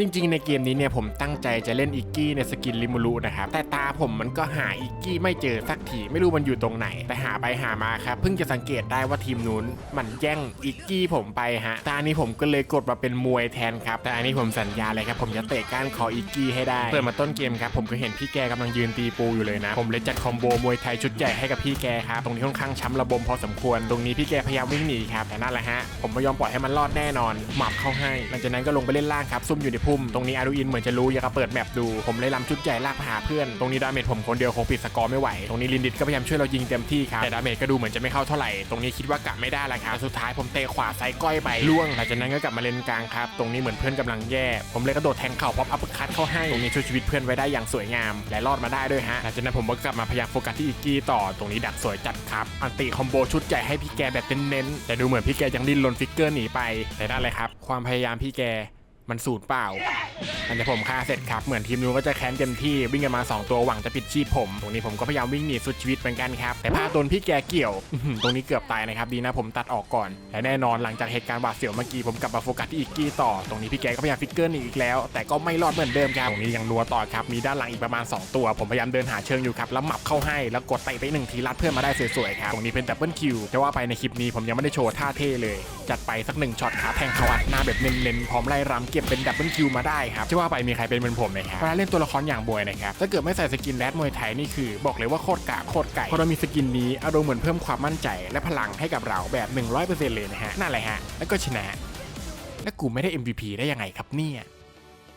จริงๆ ในเกมนี้เนี่ยผมตั้งใจจะเล่นอิกกี้ในสกินริมูรุนะครับแต่ตาผมมันก็หาอิกกี้ไม่เจอสักทีไม่รู้มันอยู่ตรงไหน แต่หาไปหามาครับเพิ่งจะสังเกตได้ว่าทีมนู้นมันแย่งอิกกี้ผมไปฮะตานี้ผมก็เลยกดมาเป็นมวยแทนครับแต่อันนี้ผมสัญญาเลยครับผมจะเตะก้านคออิกกี้ให้ได้เปิดมาต้นเกมครับผมก็เห็นพี่แกกำลังยืนตีปูอยู่เลยนะผมเลยจัดคอมโบมวยไทยชุดใหญ่ให้กับพี่แกครับตรงนี้ค่อนข้างช้ำระบมพอสมควร ตรงนี้พี่แกพยายามวิ่งหนีครับแต่นั่นแหละฮะผมไม่ยอมปล่อยให้มันรอดแน่นอนหมับเข้าให้หลังจากนั้นก็ลงไปเล่นล่างครับซุ่มอยู่ในพุ่ม ตรงนี้อารุอินเหมือนจะรู้อยากจะเปิดแมปดู ผมเลยลำชุดใหญ่ลากไปหาเพื่อน ตรงนี้ดาเมจผมคนเดียวคงปิดสกอร์ไม่ไหว ตรงนี้ลินดิตก็พยายามช่วยเรายิงเต็มที่ครับ แต่ดาเมจก็ดูเหมือนจะไม่เข้าเท่าไหร่ ตรงนี้คิดว่ากะไม่ได้ละครับ สุดท้ายผมเตะขวาไซก้อยไปล่วง หลังจากนั้นก็กลับมาเลนกลางครับ ตรงนี้เหมือนเพื่อนกำลังแย่ ผมเลยกระโดดแทงเข่าป๊อปอัพคัตเข้าให้ ตรงนี้ช่วยชีวิตเพื่อนไว้ได้อย่างสวยงาม และรอดมาได้ด้วยฮะ หลังจากนั้นผมก็กลับมาพยายามโฟกัสที่อีกกี้ต่อ ตรงนี้ดักสวยจัดครับ อันติคอมโบชุดใหญ่ให้พี่แกแบบเน้นๆแต่ดูเหมือนพี่แกยังดิ้นรนฟิกเกอร์หนีไปแต่นั่นเลยครับความพยายามพี่แก มันสูญเปล่า หลังจากผมฆ่าเสร็จครับ เหมือนทีมนู้นก็จะแค้นเต็มที่วิ่งกันมา 2 ตัวหวังจะปิดชีพผม ตรงนี้ผมก็พยายามวิ่งหนีสุดชีวิตเหมือนกันครับ แต่พลาดโดนพี่แกเกี่ยว ตรงนี้เกือบตายนะครับ ดีนะผมตัดออกก่อน และแน่นอนหลังจากเหตุการณ์บาดเสียวเมื่อกี้ผมกลับมาโฟกัสที่อีกกี้ต่อ ตรงนี้พี่แกก็พยายามฟิกเกอร์หนีอีกแล้ว แต่ก็ไม่รอดเหมือนเดิมครับตรงนี้ยังนัวต่อครับ มีด้านหลังอีกประมาณ 2 ตัว ผมพยายามเดินหาเชิงอยู่ครับ แล้วหมับเข้าให้ แล้วกดเตะไปหนึ่งทีลัดเพื่อนมาได้สวยๆครับ ตรงนี้เป็นดับเบิลคิวจะว่าไปในคลิปนี้ผมยังไม่ได้โชว์ท่าเท่เลย จัดไปสักหนึ่งช็อตขาแทงเขาอัดหน้าแบบเน้นๆพร้อมไล่รำเก็บเป็นดับเบิลคิวมาได้ครับจะว่าไปมีใครเป็นเหมือนผมไหมครับเวลาเล่นตัวละครอย่างบวยนะครับถ้าเกิดไม่ใส่สกินแรดมวยไทยนี่คือ บอกเลยว่าโคตรกากโคตรไก่พอเรามีสกินนี้อารมณ์เหมือนเพิ่มความมั่นใจ และพลังให้กับเราแบบ 100%เลยนะฮะนั่นแหละฮะแล้วก็ชนะ และกูไม่ได้ MVP ได้ยังไงครับเนี่ย